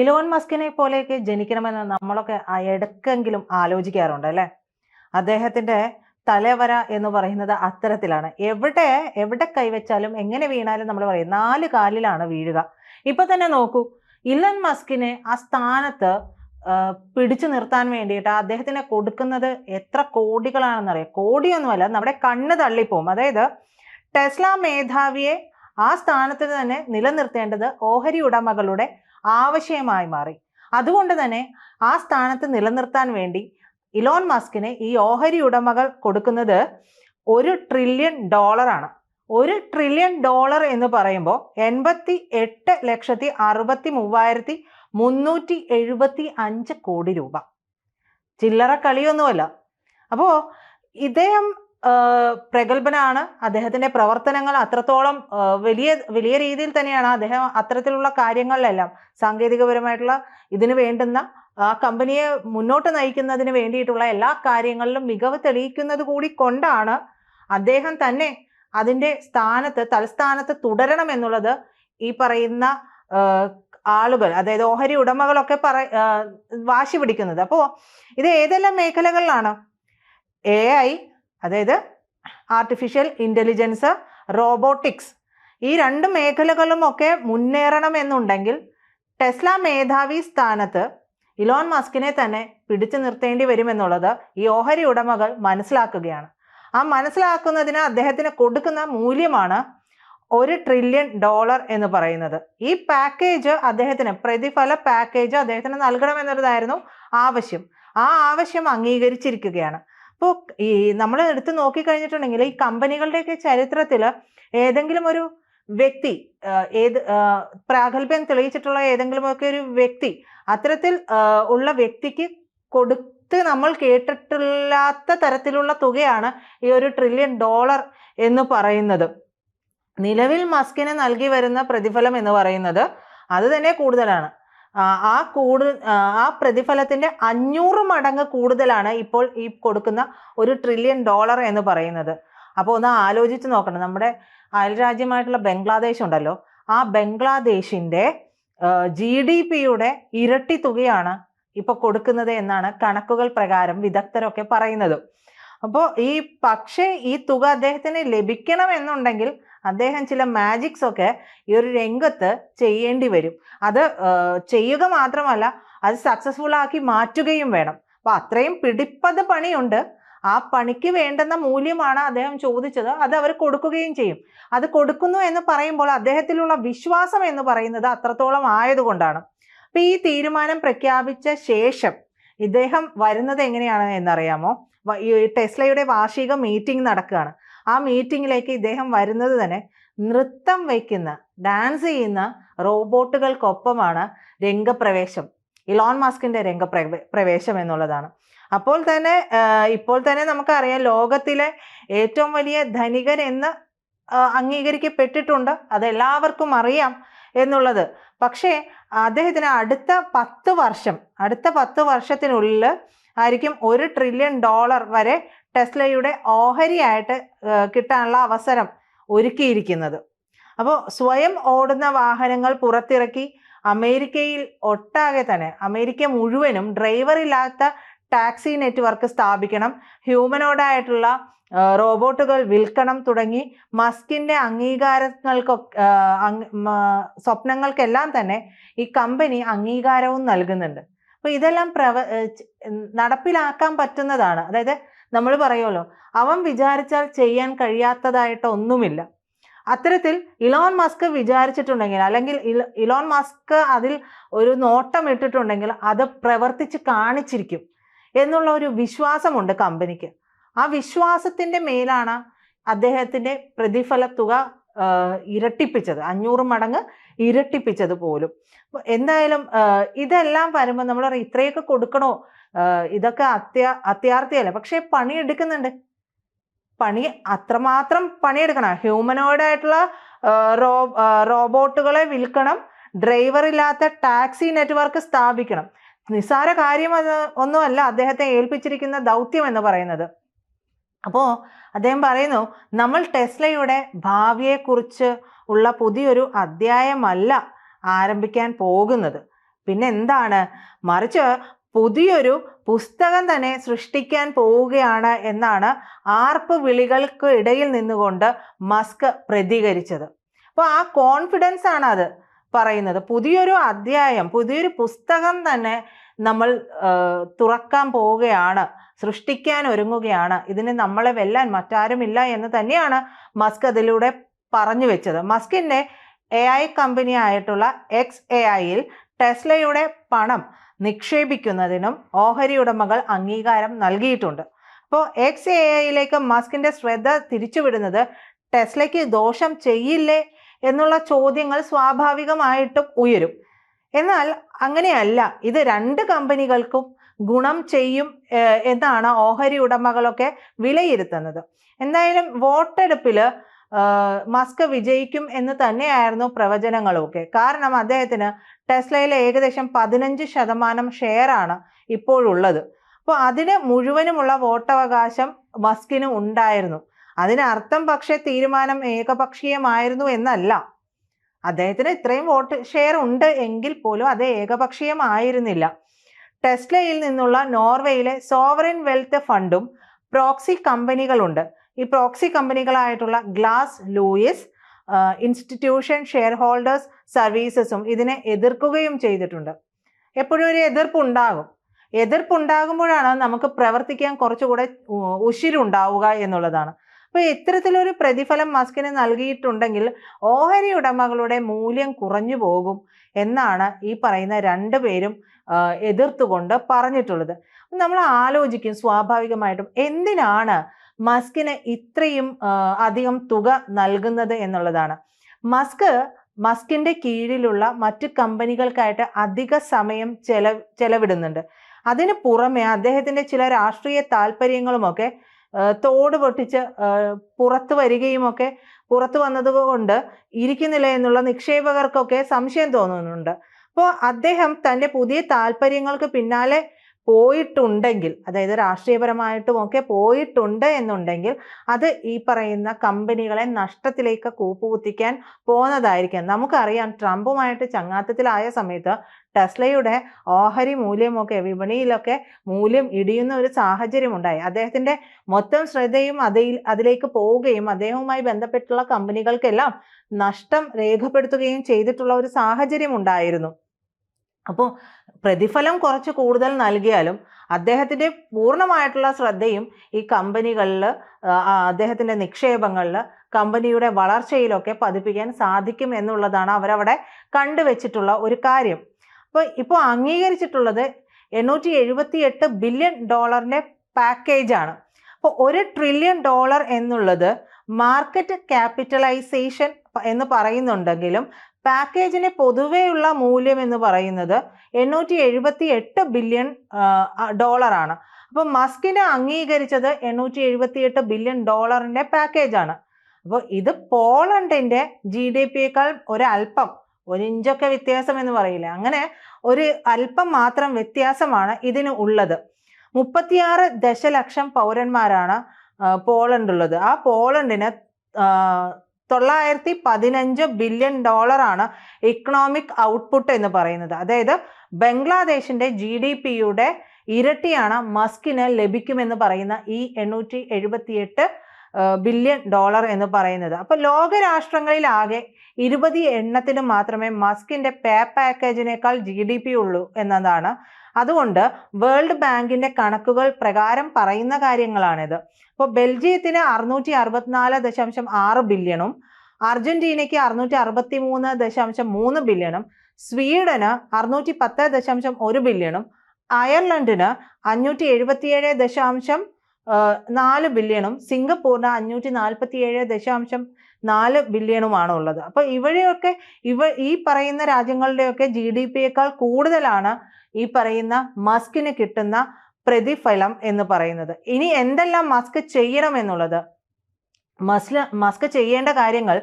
Elon മസ്കിനെ പോലെയൊക്കെ ജനിക്കണമെന്ന് നമ്മളൊക്കെ എടുക്കെങ്കിലും ആലോചിക്കാറുണ്ട് അല്ലെ? അദ്ദേഹത്തിന്റെ തലവര എന്ന് പറയുന്നത് അത്തരത്തിലാണ്. എവിടെ എവിടെ കൈവച്ചാലും എങ്ങനെ വീണാലും നമ്മൾ പറയും നാല് കാലിലാണ് വീഴുക. ഇപ്പൊ തന്നെ നോക്കൂ ഇലൻ മസ്കിനെ ആ സ്ഥാനത്ത് പിടിച്ചു നിർത്താൻ വേണ്ടിയിട്ട് അദ്ദേഹത്തിന് കൊടുക്കുന്നത് എത്ര കോടികളാണെന്നറിയാം. കോടിയൊന്നുമല്ല നമ്മുടെ കണ്ണ് തള്ളിപ്പോവും. അതായത് ടെസ്ല മേധാവിയെ ആ സ്ഥാനത്ത് തന്നെ നിലനിർത്തേണ്ടത് ഓഹരി ഉടമകളുടെ ആവശ്യമായി മാറി. അതുകൊണ്ട് തന്നെ ആ സ്ഥാനത്ത് നിലനിർത്താൻ വേണ്ടി ഇലോൺ മസ്കിന് ഈ ഓഹരി ഉടമകൾ കൊടുക്കുന്നത് ഒരു ട്രില്യൺ ഡോളറാണ് ഒരു ട്രില്യൺ ഡോളർ എന്ന് പറയുമ്പോൾ എൺപത്തി എട്ട് ലക്ഷത്തി അറുപത്തി മൂവായിരത്തി മുന്നൂറ്റി എഴുപത്തി അഞ്ച് കോടി രൂപ. ചില്ലറ കളിയൊന്നുമല്ല. അപ്പോൾ ഇദ്ദേഹം പ്രഗത്ഭനാണ്. അദ്ദേഹത്തിന്റെ പ്രവർത്തനങ്ങൾ അത്രത്തോളം വലിയ വലിയ രീതിയിൽ തന്നെയാണ്. അദ്ദേഹം അത്തരത്തിലുള്ള കാര്യങ്ങളിലെല്ലാം സാങ്കേതികപരമായിട്ടുള്ള ഇതിനു വേണ്ടുന്ന ആ കമ്പനിയെ മുന്നോട്ട് നയിക്കുന്നതിന് വേണ്ടിയിട്ടുള്ള എല്ലാ കാര്യങ്ങളിലും മികവ് തെളിയിക്കുന്നത് കൂടി കൊണ്ടാണ് അദ്ദേഹം തന്നെ അതിന്റെ സ്ഥാനത്ത് തലസ്ഥാനത്ത് തുടരണം എന്നുള്ളത് ഈ പറയുന്ന ആളുകൾ അതായത് ഓഹരി ഉടമകളൊക്കെ പറ വാശി പിടിക്കുന്നത്. അപ്പോൾ ഇത് ഏതെല്ലാം മേഖലകളിലാണ്? എ ഐ അതായത് ആർട്ടിഫിഷ്യൽ ഇന്റലിജൻസ് റോബോട്ടിക്സ് ഈ രണ്ട് മേഖലകളും ഒക്കെ മുന്നേറണം എന്നുണ്ടെങ്കിൽ ടെസ്ല മേധാവി സ്ഥാനത്ത് ഇലോൺ മസ്കിനെ തന്നെ പിടിച്ചു നിർത്തേണ്ടി വരുമെന്നുള്ളത് ഈ ഓഹരി ഉടമകൾ മനസ്സിലാക്കുകയാണ്. ആ മനസ്സിലാക്കുന്നതിന് അദ്ദേഹത്തിന് കൊടുക്കുന്ന മൂല്യമാണ് ഒരു ട്രില്യൺ ഡോളർ എന്ന് പറയുന്നത്. ഈ പാക്കേജ് അദ്ദേഹത്തിന് പ്രതിഫല പാക്കേജ് അദ്ദേഹത്തിന് നൽകണമെന്നുള്ളതായിരുന്നു ആവശ്യം. ആ ആവശ്യം അംഗീകരിച്ചിരിക്കുകയാണ്. അപ്പോൾ ഈ നമ്മൾ എടുത്ത് നോക്കിക്കഴിഞ്ഞിട്ടുണ്ടെങ്കിൽ ഈ കമ്പനികളുടെയൊക്കെ ചരിത്രത്തിൽ ഏതെങ്കിലും ഒരു വ്യക്തി ഏത് പ്രാഗൽഭ്യം തെളിയിച്ചിട്ടുള്ള ഏതെങ്കിലും ഒക്കെ ഒരു വ്യക്തി അത്തരത്തിൽ ഉള്ള വ്യക്തിക്ക് കൊടുത്ത് നമ്മൾ കേട്ടിട്ടില്ലാത്ത തരത്തിലുള്ള തുകയാണ് ഈ ഒരു ട്രില്യൺ ഡോളർ എന്ന് പറയുന്നത്. നിലവിൽ മസ്കിന് നൽകി വരുന്ന പ്രതിഫലം എന്ന് പറയുന്നത് അത് തന്നെ കൂടുതലാണ്. ആ, കൂടു ആ പ്രതിഫലത്തിന്റെ അഞ്ഞൂറ് മടങ്ങ് കൂടുതലാണ് ഇപ്പോൾ ഈ കൊടുക്കുന്ന ഒരു ട്രില്യൺ ഡോളർ എന്ന് പറയുന്നത്. അപ്പോൾ ഒന്ന് ആലോചിച്ച് നോക്കണം. നമ്മുടെ അയൽരാജ്യമായിട്ടുള്ള ബംഗ്ലാദേശ് ഉണ്ടല്ലോ. ആ ബംഗ്ലാദേശിന്റെ ജി ഡി പിയുടെ ഇരട്ടി തുകയാണ് ഇപ്പൊ കൊടുക്കുന്നത് എന്നാണ് കണക്കുകൾ പ്രകാരം വിദഗ്ധരൊക്കെ പറയുന്നത്. അപ്പോൾ ഈ പക്ഷേ ഈ തുക അദ്ദേഹത്തിന് ലഭിക്കണം എന്നുണ്ടെങ്കിൽ അദ്ദേഹം ചില മാജിക്സ് ഒക്കെ ഈ ഒരു രംഗത്ത് ചെയ്യേണ്ടി വരും. അത് ചെയ്യുക മാത്രമല്ല അത് സക്സസ്ഫുൾ ആക്കി മാറ്റുകയും വേണം. അപ്പോൾ അത്രയും പിടിപ്പത് പണിയുണ്ട്. ആ പണിക്ക് വേണ്ടുന്ന മൂല്യമാണ് അദ്ദേഹം ചോദിച്ചത്. അത് അവർ കൊടുക്കുകയും ചെയ്യും. അത് കൊടുക്കുന്നു എന്ന് പറയുമ്പോൾ അദ്ദേഹത്തിലുള്ള വിശ്വാസം എന്ന് പറയുന്നത് അത്രത്തോളം ആയതുകൊണ്ടാണ്. അപ്പൊ ഈ തീരുമാനം പ്രഖ്യാപിച്ച ശേഷം ഇദ്ദേഹം വരുന്നത് എങ്ങനെയാണ് എന്നറിയാമോ? ഈ ടെസ്ലയുടെ വാർഷിക മീറ്റിംഗ് നടക്കുകയാണ്. ആ മീറ്റിംഗിലേക്ക് ഇദ്ദേഹം വരുന്നത് തന്നെ നൃത്തം വയ്ക്കുന്ന ഡാൻസ് ചെയ്യുന്ന റോബോട്ടുകൾക്കൊപ്പമാണ് രംഗപ്രവേശം. ഇലോൺ മാസ്കിന്റെ രംഗപ്രവേ പ്രവേശം എന്നുള്ളതാണ്. അപ്പോൾ തന്നെ ഇപ്പോൾ തന്നെ നമുക്കറിയാം ലോകത്തിലെ ഏറ്റവും വലിയ ധനികൻ എന്ന് അംഗീകരിക്കപ്പെട്ടിട്ടുണ്ട്. അതെല്ലാവർക്കും അറിയാം എന്നുള്ളത്. പക്ഷേ അദ്ദേഹത്തിന് അടുത്ത പത്ത് വർഷം അടുത്ത പത്ത് വർഷത്തിനുള്ളിൽ ആയിരിക്കും ഒരു ട്രില്യൺ ഡോളർ വരെ ടെസ്ലയുടെ ഓഹരിയായിട്ട് കിട്ടാനുള്ള അവസരം ഒരുക്കിയിരിക്കുന്നത്. അപ്പോൾ സ്വയം ഓടുന്ന വാഹനങ്ങൾ പുറത്തിറക്കി അമേരിക്കയിൽ ഒട്ടാകെ തന്നെ അമേരിക്ക മുഴുവനും ഡ്രൈവർ ഇല്ലാത്ത ടാക്സി നെറ്റ്വർക്ക് സ്ഥാപിക്കണം ഹ്യൂമനോഡായിട്ടുള്ള റോബോട്ടുകൾ വിൽക്കണം തുടങ്ങി മസ്കിന്റെ അംഗീകാരങ്ങൾക്കൊക്കെ സ്വപ്നങ്ങൾക്കെല്ലാം തന്നെ ഈ കമ്പനി അംഗീകാരവും നൽകുന്നുണ്ട്. അപ്പൊ ഇതെല്ലാം പ്രവ നടപ്പിലാക്കാൻ പറ്റുന്നതാണ്. അതായത് നമ്മൾ പറയുമല്ലോ അവൻ വിചാരിച്ചാൽ ചെയ്യാൻ കഴിയാത്തതായിട്ട് ഒന്നുമില്ല അത്തരത്തിൽ ഇലോൺ മസ്ക് വിചാരിച്ചിട്ടുണ്ടെങ്കിൽ അല്ലെങ്കിൽ ഇലോൺ മസ്ക് അതിൽ ഒരു നോട്ടം ഇട്ടിട്ടുണ്ടെങ്കിൽ അത് പ്രവർത്തിച്ച് കാണിച്ചിരിക്കും എന്നുള്ള ഒരു വിശ്വാസമുണ്ട് കമ്പനിക്ക്. ആ വിശ്വാസത്തിന്റെ മേലാണ് അദ്ദേഹത്തിന്റെ പ്രതിഫല തുക ഇരട്ടിപ്പിച്ചത്. അഞ്ഞൂറ് മടങ്ങ് ഇരട്ടിപ്പിച്ചത് പോലും. എന്തായാലും ഇതെല്ലാം വരുമ്പോൾ നമ്മൾ പറയും ഇത്രയൊക്കെ കൊടുക്കണോ? ഇതൊക്കെ അത്യാ അത്യാർത്ഥിയല്ല? പക്ഷെ പണിയെടുക്കുന്നുണ്ട്. പണി അത്രമാത്രം പണിയെടുക്കണം. ഹ്യൂമനോയിഡ് ആയിട്ടുള്ള റോ റോബോട്ടുകളെ വിൽക്കണം. ഡ്രൈവർ ഇല്ലാത്ത ടാക്സി നെറ്റ്വർക്ക് സ്ഥാപിക്കണം. നിസ്സാര കാര്യം ഒന്നുമല്ല. അദ്ദേഹത്തെ ഏൽപ്പിച്ചിരിക്കുന്ന ദൗത്യം എന്ന് പറയുന്നത്. അപ്പോൾ അദ്ദേഹം പറയുന്നു നമ്മൾ ടെസ്ലയുടെ ഭാവിയെക്കുറിച്ച് ഉള്ള പുതിയൊരു അധ്യായമല്ല ആരംഭിക്കാൻ പോകുന്നത്. പിന്നെ എന്താണ്? മറിച്ച് പുതിയൊരു പുസ്തകം തന്നെ സൃഷ്ടിക്കാൻ പോവുകയാണ് എന്നാണ് ആർപ്പ് വിളികൾക്ക് ഇടയിൽ നിന്നുകൊണ്ട് മസ്ക് പ്രതികരിച്ചത്. അപ്പോൾ ആ കോൺഫിഡൻസ് ആണ് അത് പറയുന്നത്. പുതിയൊരു അധ്യായം പുതിയൊരു പുസ്തകം തന്നെ നമ്മൾ തുറക്കാൻ പോവുകയാണ് സൃഷ്ടിക്കാൻ ഒരുങ്ങുകയാണ്. ഇതിന് നമ്മളെ വെല്ലാൻ മറ്റാരുമില്ല എന്ന് തന്നെയാണ് മസ്ക് അതിലൂടെ പറഞ്ഞു വെച്ചത്. മസ്കിന്റെ എ ഐ കമ്പനി ആയിട്ടുള്ള എക്സ് എ ഐയിൽ ടെസ്ലയുടെ പണം നിക്ഷേപിക്കുന്നതിനും ഓഹരി ഉടമകൾ അംഗീകാരം നൽകിയിട്ടുണ്ട്. അപ്പോൾ എക്സ് എ ഐയിലേക്ക് മസ്കിന്റെ ശ്രദ്ധ തിരിച്ചുവിടുന്നത് ടെസ്ലയ്ക്ക് ദോഷം ചെയ്യില്ലേ എന്നുള്ള ചോദ്യങ്ങൾ സ്വാഭാവികമായിട്ടും ഉയരും. എന്നാൽ അങ്ങനെയല്ല. ഇത് രണ്ട് കമ്പനികൾക്കും ഗുണം ചെയ്യും എന്നാണ് ഓഹരി ഉടമകളൊക്കെ വിലയിരുത്തുന്നത്. എന്തായാലും വോട്ടെടുപ്പിൽ മസ്ക് വിജയിക്കും എന്ന് തന്നെയായിരുന്നു പ്രവചനങ്ങളൊക്കെ. കാരണം അദ്ദേഹത്തിന് ടെസ്ലയിലെ ഏകദേശം പതിനഞ്ച് ശതമാനം ഷെയറാണ് ഇപ്പോഴുള്ളത്. അപ്പോൾ അതിന് മുഴുവനുമുള്ള വോട്ടവകാശം മസ്കിന് ഉണ്ടായിരുന്നു. അതിനർത്ഥം പക്ഷേ തീരുമാനം ഏകപക്ഷീയമായിരുന്നു എന്നല്ല. അദ്ദേഹത്തിന് ഇത്രയും വോട്ട് ഷെയർ ഉണ്ട് എങ്കിൽ പോലും അത് ഏകപക്ഷീയമായിരുന്നില്ല. ടെസ്ലയിൽ നിന്നുള്ള നോർവേയിലെ സോവറിൻ വെൽത്ത് ഫണ്ടും പ്രോക്സി കമ്പനികളുണ്ട്. ഈ പ്രോക്സി കമ്പനികളായിട്ടുള്ള Glass Lewis institution share holders സർവീസസും ഇതിനെ എതിർക്കുകയും ചെയ്തിട്ടുണ്ട്. എപ്പോഴും ഒരു എതിർപ്പുണ്ടാകും. എതിർപ്പുണ്ടാകുമ്പോഴാണ് നമുക്ക് പ്രവർത്തിക്കാൻ കുറച്ചുകൂടെ ഉശിരുണ്ടാവുക എന്നുള്ളതാണ്. അപ്പോൾ ഇത്തരത്തിലൊരു പ്രതിഫലം മസ്കിന് നൽകിയിട്ടുണ്ടെങ്കിൽ ഓഹരി ഉടമകളുടെ മൂല്യം കുറഞ്ഞു പോകും എന്നാണ് ഈ പറയുന്ന രണ്ടു പേരും എതിർത്തുകൊണ്ട് പറഞ്ഞിട്ടുള്ളത്. നമ്മൾ ആലോചിക്കും സ്വാഭാവികമായിട്ടും എന്തിനാണ് മസ്കിന് ഇത്രയും അധികം തുക നൽകുന്നത് എന്നുള്ളതാണ്. മസ്ക് മസ്കിന്റെ കീഴിലുള്ള മറ്റ് കമ്പനികൾക്കായിട്ട് അധിക സമയം ചെല ചെലവിടുന്നുണ്ട്. അതിന് പുറമെ അദ്ദേഹത്തിന്റെ ചില രാഷ്ട്രീയ താല്പര്യങ്ങളുമൊക്കെ തോട് പൊട്ടിച്ച് പുറത്തു വരികയുമൊക്കെ പുറത്തു വന്നതുകൊണ്ട് ഇരിക്കുന്നില്ല എന്നുള്ള നിക്ഷേപകർക്കൊക്കെ സംശയം തോന്നുന്നുണ്ട്. അപ്പോൾ അദ്ദേഹം തന്റെ പുതിയ താല്പര്യങ്ങൾക്ക് പിന്നാലെ പോയിട്ടുണ്ടെങ്കിൽ അതായത് രാഷ്ട്രീയപരമായിട്ടും ഒക്കെ പോയിട്ടുണ്ട് എന്നുണ്ടെങ്കിൽ അത് ഈ പറയുന്ന കമ്പനികളെ നഷ്ടത്തിലേക്ക് കൂപ്പുകുത്തിക്കാൻ പോകുന്നതായിരിക്കാം. നമുക്കറിയാം ട്രംപുമായിട്ട് ചങ്ങാത്തത്തിലായ സമയത്ത് ടെസ്ലയുടെ ഓഹരി മൂല്യമൊക്കെ വിപണിയിലൊക്കെ മൂല്യം ഇടിയുന്ന ഒരു സാഹചര്യം ഉണ്ടായി അദ്ദേഹത്തിന്റെ മൊത്തം ശ്രദ്ധയും അതിൽ അതിലേക്ക് പോവുകയും അദ്ദേഹവുമായി ബന്ധപ്പെട്ടുള്ള കമ്പനികൾക്കെല്ലാം നഷ്ടം രേഖപ്പെടുത്തുകയും ചെയ്തിട്ടുള്ള ഒരു സാഹചര്യം ഉണ്ടായിരുന്നു അപ്പോൾ പ്രതിഫലം കുറച്ച് കൂടുതൽ നൽകിയാലും അദ്ദേഹത്തിന്റെ പൂർണമായിട്ടുള്ള ശ്രദ്ധയും ഈ കമ്പനികളിൽ അദ്ദേഹത്തിന്റെ നിക്ഷേപങ്ങളിൽ കമ്പനിയുടെ വളർച്ചയിലൊക്കെ പതിപ്പിക്കാൻ സാധിക്കും എന്നുള്ളതാണ് അവരവിടെ കണ്ടുവച്ചിട്ടുള്ള ഒരു കാര്യം. അപ്പോൾ ഇപ്പോൾ അംഗീകരിച്ചിട്ടുള്ളത് എണ്ണൂറ്റി എഴുപത്തി എട്ട് ബില്യൺ ഡോളറിന്റെ പാക്കേജാണ്. അപ്പോൾ ഒരു ട്രില്യൺ ഡോളർ എന്നുള്ളത് മാർക്കറ്റ് ക്യാപിറ്റലൈസേഷൻ എന്ന് പറയുന്നുണ്ടെങ്കിലും പാക്കേജിന് പൊതുവെയുള്ള മൂല്യം എന്ന് പറയുന്നത് എണ്ണൂറ്റി എഴുപത്തി എട്ട് ബില്യൺ ഡോളറാണ്. അപ്പോൾ മസ്കിനെ അംഗീകരിച്ചത് എണ്ണൂറ്റി എഴുപത്തി എട്ട് ബില്യൺ ഡോളറിന്റെ പാക്കേജാണ്. അപ്പോൾ ഇത് പോളണ്ടിന്റെ ജി ഡി പിയേക്കാൾ ഒരല്പം ഒരു ഇഞ്ചൊക്കെ വ്യത്യാസം എന്ന് പറയില്ല. അങ്ങനെ ഒരു അല്പം മാത്രം വ്യത്യാസമാണ് ഇതിന് ഉള്ളത്. മുപ്പത്തിയാറ് ദശലക്ഷം പൗരന്മാരാണ് പോളണ്ട് ഉള്ളത് ആ പോളണ്ടിന് തൊള്ളായിരത്തി പതിനഞ്ച് ബില്യൺ ഡോളറാണ് ഇക്കണോമിക് ഔട്ട്പുട്ട് എന്ന് പറയുന്നത്. അതായത് ബംഗ്ലാദേശിന്റെ ജി ഡി പിയുടെ ഇരട്ടിയാണ് മസ്കിന് ലഭിക്കുമെന്ന് പറയുന്ന ഈ എണ്ണൂറ്റി എഴുപത്തിയെട്ട് ബില്യൺ ഡോളർ എന്ന് പറയുന്നത്. അപ്പൊ ലോകരാഷ്ട്രങ്ങളിലാകെ ഇരുപത് എണ്ണത്തിന് മാത്രമേ മസ്കിന്റെ പേ പാക്കേജിനേക്കാൾ ജി ഡി പി ഉള്ളൂ എന്നതാണ് അതുകൊണ്ട് വേൾഡ് ബാങ്കിന്റെ കണക്കുകൾ പ്രകാരം പറയുന്ന കാര്യങ്ങളാണിത്. അപ്പോൾ ബെൽജിയത്തിന് അറുന്നൂറ്റി അറുപത്തിനാല് ദശാംശം ആറ് ബില്യണും അർജന്റീനയ്ക്ക് അറുന്നൂറ്റി അറുപത്തി മൂന്ന് ദശാംശം മൂന്ന് ബില്യണും സ്വീഡന് അറുന്നൂറ്റി പത്ത് ദശാംശം ഒരു ബില്യണും അയർലൻഡിന് അഞ്ഞൂറ്റി എഴുപത്തിയേഴ് ദശാംശം നാല് ബില്യണും സിംഗപ്പൂരിന് അഞ്ഞൂറ്റി നാൽപ്പത്തിയേഴ് ദശാംശം നാല് ബില്യണുമാണ് ഉള്ളത് അപ്പോൾ ഇവരെയൊക്കെ ഇവ ഈ പറയുന്ന രാജ്യങ്ങളുടെയൊക്കെ ജി ഡി പിയേക്കാൾ കൂടുതലാണ് ഈ പറയുന്ന മസ്കിന് കിട്ടുന്ന പ്രതിഫലം എന്ന് പറയുന്നത്. ഇനി എന്തെല്ലാം മസ്ക് ചെയ്യണം എന്നുള്ളത്? മസ്ല മസ്ക് ചെയ്യേണ്ട കാര്യങ്ങൾ.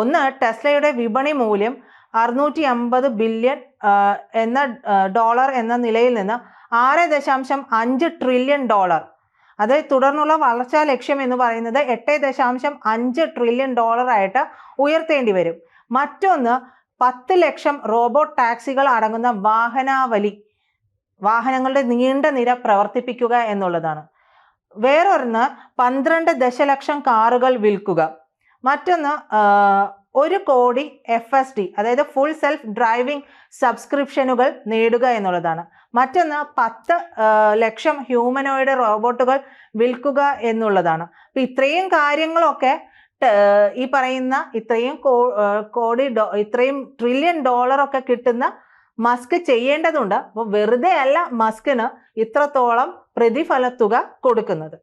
ഒന്ന് ടെസ്ലയുടെ വിപണി മൂല്യം അറുന്നൂറ്റി അമ്പത് ബില്യൺ എന്ന ഡോളർ എന്ന നിലയിൽ നിന്ന് ആറ് ദശാംശം അഞ്ച് ട്രില്യൺ ഡോളർ. അത് തുടർന്നുള്ള വളർച്ചാ ലക്ഷ്യം എന്ന് പറയുന്നത് എട്ട് ദശാംശം അഞ്ച് ട്രില്യൺ ഡോളർ ആയിട്ട് ഉയർത്തേണ്ടി വരും. മറ്റൊന്ന് പത്ത് ലക്ഷം റോബോട്ട് ടാക്സികൾ അടങ്ങുന്ന വാഹനാവലി. വാഹനങ്ങളുടെ നീണ്ട നിര പ്രവർത്തിപ്പിക്കുക എന്നുള്ളതാണ്. വേറൊരെന്ന് പന്ത്രണ്ട് ദശലക്ഷം കാറുകൾ വിൽക്കുക. മറ്റൊന്ന് ഒരു കോടി എഫ് എസ് ഡി അതായത് ഫുൾ സെൽഫ് ഡ്രൈവിംഗ് സബ്സ്ക്രിപ്ഷനുകൾ നേടുക എന്നുള്ളതാണ്. മറ്റൊന്ന് പത്ത് ലക്ഷം ഹ്യൂമനോയിഡ് റോബോട്ടുകൾ വിൽക്കുക എന്നുള്ളതാണ്. അപ്പം ഇത്രയും കാര്യങ്ങളൊക്കെ ഈ പറയുന്ന ഇത്രയും കോടി ഇത്രയും ട്രില്യൺ ഡോളറൊക്കെ കിട്ടുന്ന മസ്ക് ചെയ്യേണ്ടതുണ്ട്. അപ്പോൾ വെറുതെ അല്ല മസ്കിന് ഇത്രത്തോളം പ്രതിഫലത്തുക കൊടുക്കുന്നത്.